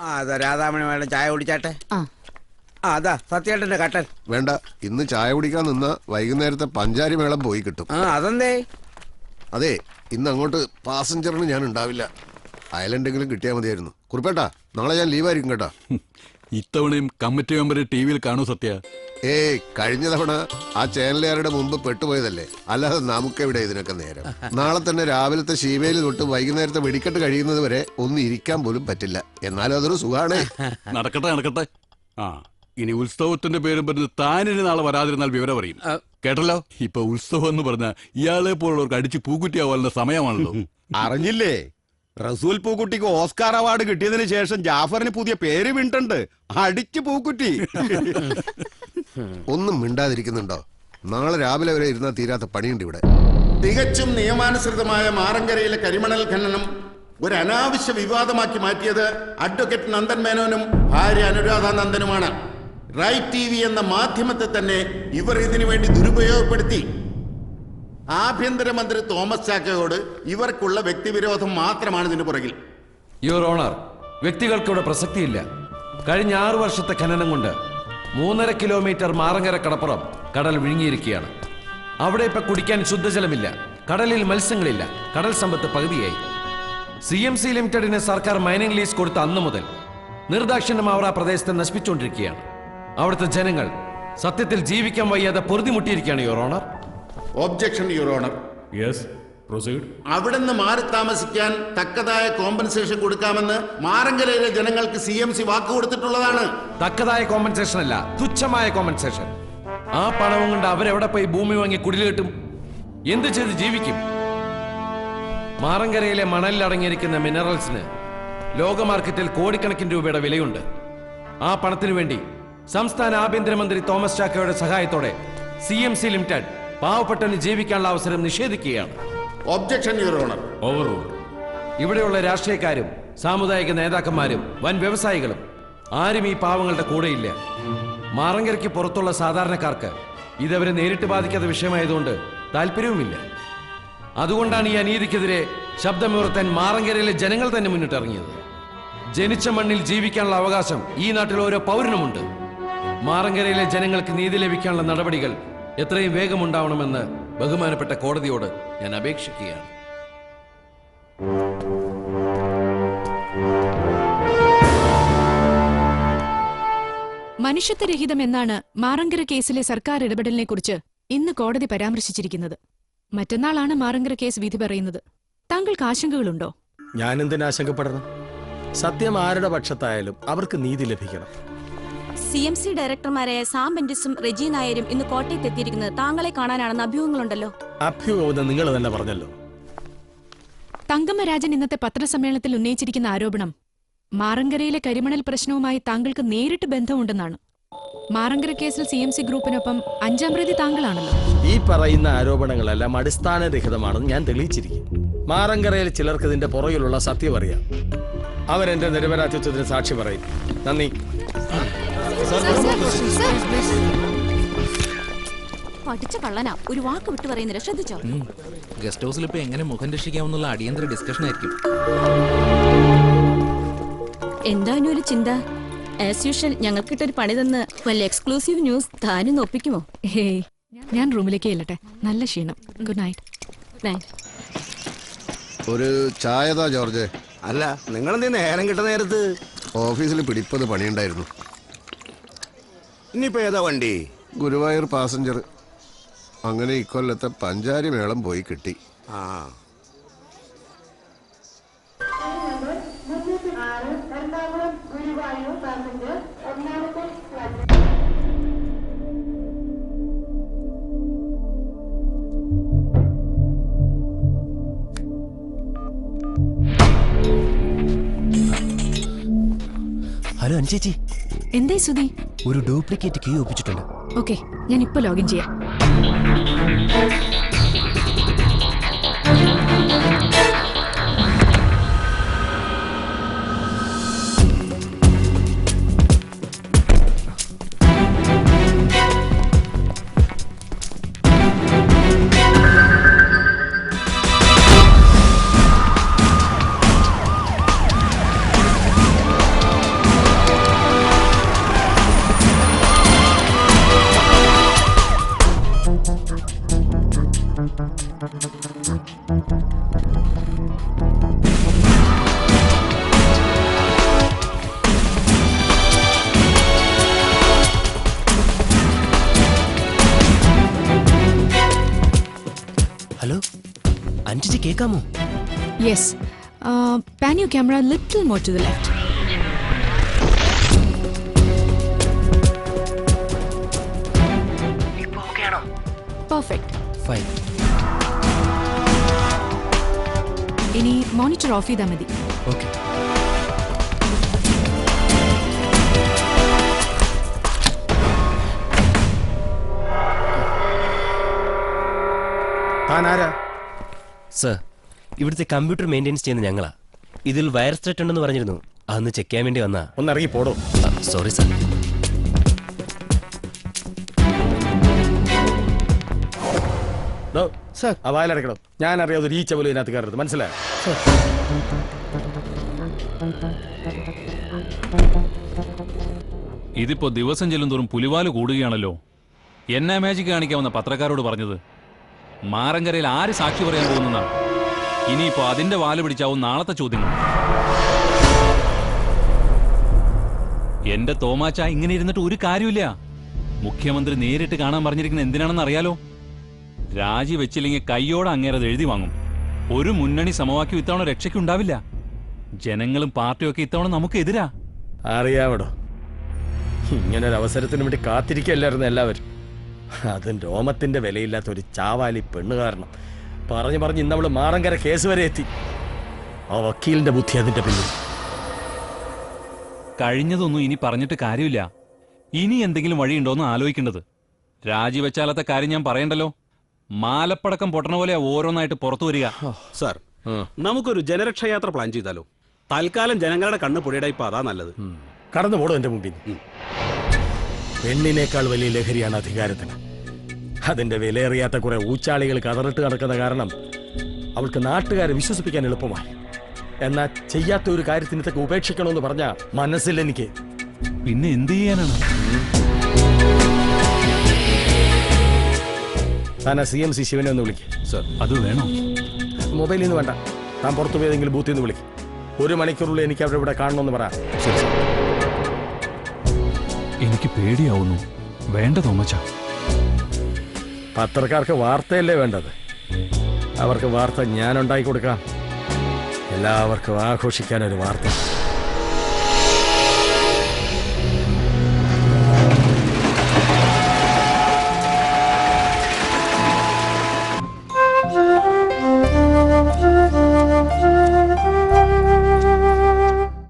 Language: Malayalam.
ആ അതാ രാധാമണി വേണം ചായ കുടിച്ചാട്ടെ. ആ. ആ അതാ സത്യേട്ടന്റെ കട്ടൻ. വേണ്ട ഇന്ന് ചായ കുടിക്കാൻ നിന്ന വൈകുന്നേരത്തെ പഞ്ചാരി മേളം പോയി കിട്ടും. ആ അതെന്തേ? അതെ ഇന്ന് അങ്ങോട്ട് പാസഞ്ചറിന് ഞാൻ ഉണ്ടാവില്ല. അയലെന്തെങ്കിലും കിട്ടിയാൽ മതിയായിരുന്നു. കുറിപ്പേട്ടാ നാളെ ഞാൻ ലീവായിരിക്കും കേട്ടാ. ഇത്തവണയും കമ്മിറ്റി മെമ്പർ ടി വിയിൽ കാണൂ സത്യ. ഏയ് കഴിഞ്ഞ തവണ ആ ചാനലുകാരുടെ മുമ്പ് പെട്ടുപോയതല്ലേ? അല്ലാതെ നമുക്കെവിടെ ഇതിനൊക്കെ നേരം? നാളെ തന്നെ രാവിലത്തെ ശീവേലി തൊട്ട് വൈകുന്നേരത്തെ വെടിക്കെട്ട് കഴിയുന്നത് വരെ ഒന്നും ഇരിക്കാൻ പോലും പറ്റില്ല. എന്നാലും അതൊരു സുഖാണേ. നടക്കട്ടെ നടക്കട്ടെ. ആ ഇനി ഉത്സവത്തിന്റെ പേരും പറഞ്ഞ് താനിനി നാളെ വരാതിരുന്നാൽ വിവരം അറിയും. കേട്ടല്ലോ? ഇപ്പൊ ഉത്സവം എന്ന് പറഞ്ഞ ഇയാളെ പോലുള്ളവർക്ക് അടിച്ച് പൂക്കുറ്റിയാവാനുള്ള സമയമാണല്ലോ. അറിഞ്ഞില്ലേ? റസൂൽ പൂക്കുട്ടിക്ക് ഓസ്കാർ അവാർഡ് കിട്ടിയതിന് ശേഷം ജാഫറിന് പുതിയ പേര് വീണിട്ടുണ്ട് അടിച്ചു പൂക്കുട്ടി. ഒന്നും മിണ്ടാതിരിക്കുന്നുണ്ടോ? നാളെ രാവിലെ വരെ ഇരുന്നാൽ തീരാത്ത പണിയുണ്ട് ഇവിടെ. തികച്ചും നിയമാനുസൃതമായ മാറങ്കരയിലെ കരിമണൽ ഖനനം ഒരു അനാവശ്യ വിവാദമാക്കി മാറ്റിയത് അഡ്വക്കേറ്റ് നന്ദൻ മേനോനും ഭാര്യ അനുരാധ നന്ദനുമാണ്. റൈറ്റ് ടി വി എന്ന മാധ്യമത്തെ തന്നെ ഇവർ ഇതിനു വേണ്ടി ദുരുപയോഗപ്പെടുത്തി. ആഭ്യന്തരമന്ത്രി തോമസ് ചാക്കയോട് ഇവർക്കുള്ള വ്യക്തിവിരോധം മാത്രമാണ് ഇതിന് പുറകിൽ. യുവർ ഓണർ വ്യക്തികൾക്കിവിടെ പ്രസക്തിയില്ല. കഴിഞ്ഞ ആറു വർഷത്തെ ഖനനം കൊണ്ട് മൂന്നര കിലോമീറ്റർ മാറങ്ങര കടപ്പുറം കടൽ വിഴുങ്ങിയിരിക്കുകയാണ്. അവിടെ ഇപ്പൊ കുടിക്കാൻ ശുദ്ധജലമില്ല കടലിൽ മത്സ്യങ്ങളില്ല കടൽ സമ്പത്ത് പകുതിയായി. സി എം സി ലിമിറ്റഡിന് സർക്കാർ മൈനിങ് ലീസ് കൊടുത്ത അന്ന് മുതൽ നിർദാക്ഷിണ്യം അവർ ആ പ്രദേശത്തെ നശിപ്പിച്ചുകൊണ്ടിരിക്കുകയാണ്. അവിടുത്തെ ജനങ്ങൾ സത്യത്തിൽ ജീവിക്കാൻ വയ്യാതെ പൊറുതിമുട്ടിയിരിക്കുകയാണ് your honour objection your honour അവിടുന്ന് മാറി താമസിക്കാൻ തക്കതായ കോമ്പൻസേഷൻ കൊടുക്കാമെന്ന് മാറങ്കലയിലെ ജനങ്ങൾക്ക് സി എം സി വാക്ക് കൊടുത്തിട്ടുള്ളതാണ്. തക്കതായ കോമ്പൻസേഷൻ അല്ല തുച്ഛമായ കോമ്പൻസേഷൻ ആ പണവും കൊണ്ട് അവരെവിടെ പോയി ഭൂമി വാങ്ങി കുടിൽ കെട്ടും? എന്ത് ചെയ്ത് ജീവിക്കും? മാറങ്കരയിലെ മണലിൽ അടങ്ങിയിരിക്കുന്ന മിനറൽസിന് ലോക മാർക്കറ്റിൽ കോടിക്കണക്കിന് രൂപയുടെ വിലയുണ്ട്. ആ പണത്തിനു വേണ്ടി സംസ്ഥാന ആഭ്യന്തരമന്ത്രി തോമസ് ചാക്കയുടെ സഹായത്തോടെ സി എം സി ലിമിറ്റഡ് പാവപ്പെട്ടവന് ജീവിക്കാനുള്ള അവസരം നിഷേധിക്കുകയാണ്. ഒബ്ജക്ഷൻ യുവർ ഓണർ ഇവിടെയുള്ള രാഷ്ട്രീയക്കാരും സാമുദായിക നേതാക്കന്മാരും വൻ വ്യവസായികളും ആരും ഈ പാവങ്ങളുടെ കൂടെയില്ല. മാറങ്കരയ്ക്ക് പുറത്തുള്ള സാധാരണക്കാർക്ക് ഇതവരെ നേരിട്ട് ബാധിക്കാത്ത വിഷയമായതുകൊണ്ട് താല്പര്യവുമില്ല അതുകൊണ്ടാണ് ഈ അനീതിക്കെതിരെ ശബ്ദമുയർത്താൻ മാറങ്കരയിലെ ജനങ്ങൾ തന്നെ മുന്നിട്ടിറങ്ങിയത്. ജനിച്ച മണ്ണിൽ ജീവിക്കാനുള്ള അവകാശം ഈ നാട്ടിൽ ഓരോ പൗരനുമുണ്ട്. മാറങ്കരയിലെ ജനങ്ങൾക്ക് നീതി ലഭിക്കാനുള്ള നടപടികൾ എത്രയും വേഗമുണ്ടാവണമെന്ന് ബഹുമാനപ്പെട്ട കോടതിയോട് ഞാൻ അപേക്ഷിക്കുകയാണ്. മനുഷ്യത്വരഹിതം എന്നാണ് മാറങ്കര കേസിലെ സർക്കാർ ഇടപെടലിനെ കുറിച്ച് ഇന്ന് കോടതി പരാമർശിച്ചിരിക്കുന്നത്. മറ്റന്നാളാണ് മാറങ്കര കേസ് വിധി പറയുന്നത്. താങ്കൾക്ക് ആശങ്കകളുണ്ടോ? ഞാൻ എന്തിനു ആശങ്കപ്പെടണം? സത്യം ആരുടെ പക്ഷത്തായാലും അവർക്ക് നീതി ലഭിക്കണം. സി എം സി ഡയറക്ടർമാരായ സാം ബെൻഡിസും റെജി നായരും ഇന്ന് കോട്ടയത്ത് എത്തിയിരിക്കുന്നത് താങ്കളെ കാണാനാണെന്ന് അഭ്യൂഹങ്ങളുണ്ടല്ലോ. അഭ്യൂഹം നിങ്ങൾ തന്നെ പറഞ്ഞല്ലോ. തങ്കമ്മരാജൻ ഇന്നത്തെ പത്രസമ്മേളനത്തിൽ ഉന്നയിച്ചിരിക്കുന്ന ആരോപണം മാറങ്കരയിലെ കരിമണൽ പ്രശ്നവുമായി താങ്കൾക്ക് നേരിട്ട് ബന്ധമുണ്ടെന്നാണ്. മാറങ്കര കേസിൽ സി എം സി ഗ്രൂപ്പിനൊപ്പം അഞ്ചാം പ്രതി താങ്കളാണല്ലോ. ഈ പറയുന്ന ആരോപണങ്ങളെല്ലാം അടിസ്ഥാനരഹിതമാണെന്ന് ഞാൻ തെളിയിച്ചിരിക്കും. മാറങ്കരയിൽ ചിലർക്ക് ഇതിന്റെ പുറകിലുള്ള സത്യം അറിയാം. അവരെന്റെ നിരപരാധിത്വത്തിന് സാക്ഷി പറയും. നന്ദി. പഠിച്ച കള്ളനാ. ഒരു വാക്ക് വിട്ടു പറയുന്നില്ല. ശ്രദ്ധിച്ചോ? ഗസ്റ്റ് ഹൗസിൽ ഇപ്പൊ എങ്ങനെ മുഖം രക്ഷിക്കാമെന്നുള്ള അടിയന്തര ഡിസ്കഷൻ ആയിരിക്കും. എന്താണ് ഒരു ചിന്ത? ആസ് യൂഷ്വൽ ഞങ്ങൾക്കിട്ടൊരു പണി തന്ന് വല്ല എക്സ്ക്ലൂസീവ് ന്യൂസ് താനും ഒപ്പിക്കുമോ ഹേയ് ഞാൻ റൂമിലേക്ക് ചെല്ലട്ടെ. നല്ല ക്ഷീണം. ഗുഡ് നൈറ്റ് നൈറ്റ് ഒരു ചായതാ ജോർജ്. അല്ല നിങ്ങൾ എന്ത് നേരം കിട്ടുന്ന നേരത്ത്? ഓഫീസിൽ പിടിപ്പത് പണിയുണ്ടായിരുന്നു. ഇനിയിപ്പോ ഏതാ വണ്ടി? ഗുരുവായൂർ പാസഞ്ചർ. അങ്ങനെ ഇക്കൊല്ലത്തെ പഞ്ചാരി മേളം പോയി കിട്ടി. ആ. ഹലോ അഞ്ചേച്ചി എന്തേ സുധി ഒരു ഡ്യൂപ്ലിക്കേറ്റ് കീ ഒപ്പിച്ചിട്ടുണ്ട്. ഓക്കെ ഞാൻ ഇപ്പൊ ലോഗിൻ ചെയ്യാം. ഹലോ അഞ്ചിച്ച് കേക്കാമോ? Yes pan you camera little more to the left perfect ഇനി മോണിറ്റർ ഓഫ് ചെയ്താൽ മതി. ഓക്കെ സർ ഇവിടുത്തെ കമ്പ്യൂട്ടർ മെയിന്റെയിൻസ് ചെയ്യുന്ന ഞങ്ങളാ. ഇതിൽ വയർസ് ത്രെറ്റ് ഉണ്ടെന്ന് പറഞ്ഞിരുന്നു. അതൊന്ന് ചെക്ക് ചെയ്യാൻ വേണ്ടി വന്നാ. ഒന്ന് ഇറങ്ങി പോടോ. Sorry sir sir. ആ വായിലടക്കണം ഞാൻ അറിയാതെ ഒരു ഈച്ച പോലും ഇതിനകത്ത് കയറരുത്. മനസ്സിലായോ? ഇതിപ്പോ ദിവസം ചെല്ലുന്തോറും പുലിവാൽ കൂടുകയാണല്ലോ. എന്നാ മാജിക് കാണിക്കാമെന്ന പത്രക്കാരോട് പറഞ്ഞത്. മാറങ്കരയിൽ ആര് സാക്ഷി പറയാൻ പോകുന്നതാണ് ഇനിയിപ്പോ അതിന്റെ വാൽ പിടിച്ചാവും നാളത്തെ ചോദ്യങ്ങൾ. എന്റെ തോമാച്ച ഇങ്ങനെ ഇരുന്നിട്ട് ഒരു കാര്യമില്ല മുഖ്യമന്ത്രി നേരിട്ട് കാണാൻ പറഞ്ഞിരിക്കുന്ന എന്തിനാണെന്ന് അറിയാലോ രാജി വെച്ചില്ലെങ്കിൽ കയ്യോടെ അങ്ങേരത് എഴുതി വാങ്ങും. ഒരു മുന്നണി സമവാക്യം ഇത്തവണ രക്ഷയ്ക്കുണ്ടാവില്ല. ജനങ്ങളും പാർട്ടിയും ഒക്കെ ഇത്തവണ നമുക്ക് എതിരാ? അറിയാവടോ. ഇങ്ങനെ ഒരു അവസരത്തിന് വേണ്ടി കാത്തിരിക്കല്ലായിരുന്നു എല്ലാവരും. അതും രോമത്തിന്റെ വിലയില്ലാത്ത ഒരു ചാവാലി പെണ്ണ് കാരണം. പറഞ്ഞു പറഞ്ഞ് ഇന്നവൾ മാറങ്കര കേസ് വരെ എത്തി. ആ വക്കീലിന്റെ ബുദ്ധി അതിന്റെ പിന്നിൽ. കഴിഞ്ഞതൊന്നും ഇനി പറഞ്ഞിട്ട് കാര്യമില്ല. ഇനി എന്തെങ്കിലും വഴിയുണ്ടോന്ന് ആലോചിക്കേണ്ടത്. രാജിവെച്ചാലത്തെ കാര്യം ഞാൻ പറയണ്ടല്ലോ? മാലപ്പടക്കം പൊട്ടണ പോലെ ഓരോന്നായിട്ട് പുറത്തു വരിക. സാർ നമുക്കൊരു ജനരക്ഷയാത്ര പ്ലാൻ ചെയ്താലോ? തൽക്കാലം ജനങ്ങളുടെ കണ്ണ് പൊടിയുടെ ഇപ്പൊ അതാ നല്ലത്. കടന്നു പോടോ എന്റെ മുമ്പിൽ. പെണ്ണിനേക്കാൾ വലിയ ലഹരിയാണ് അധികാരത്തിന്. അതിന്റെ വിലയേറിയാത്ത കുറെ ഊച്ചാളികൾ കതറിട്ട് നടക്കുന്ന കാരണം അവൾക്ക് നാട്ടുകാരെ വിശ്വസിപ്പിക്കാൻ എളുപ്പമായി. എന്നാ ചെയ്യാത്ത ഒരു കാര്യത്തിന് ഇതൊക്കെ ഉപേക്ഷിക്കണമെന്ന് പറഞ്ഞ മനസ്സിലെനിക്ക് പിന്നെ എന്ത് ചെയ്യാനാണ്? താൻ സി എം സി ശിവനെ ഒന്ന് വിളിക്ക്. സർ അത് വേണോ? മൊബൈലിൽ നിന്ന് വേണ്ട. താൻ പുറത്തു പോയതെങ്കിലും ബൂത്തിൽ നിന്ന് വിളിക്കും. ഒരു മണിക്കൂറിൽ എനിക്ക് അവിടെ ഇവിടെ കാണണമെന്ന് പറ. എനിക്ക് പേടിയാവുന്നു. വേണ്ട തോമച്ച പത്രക്കാർക്ക് വാർത്തയല്ലേ വേണ്ടത്? അവർക്ക് വാർത്ത ഞാൻ ഉണ്ടാക്കി കൊടുക്കാം. എല്ലാവർക്കും ആഘോഷിക്കാൻ ഒരു വാർത്ത.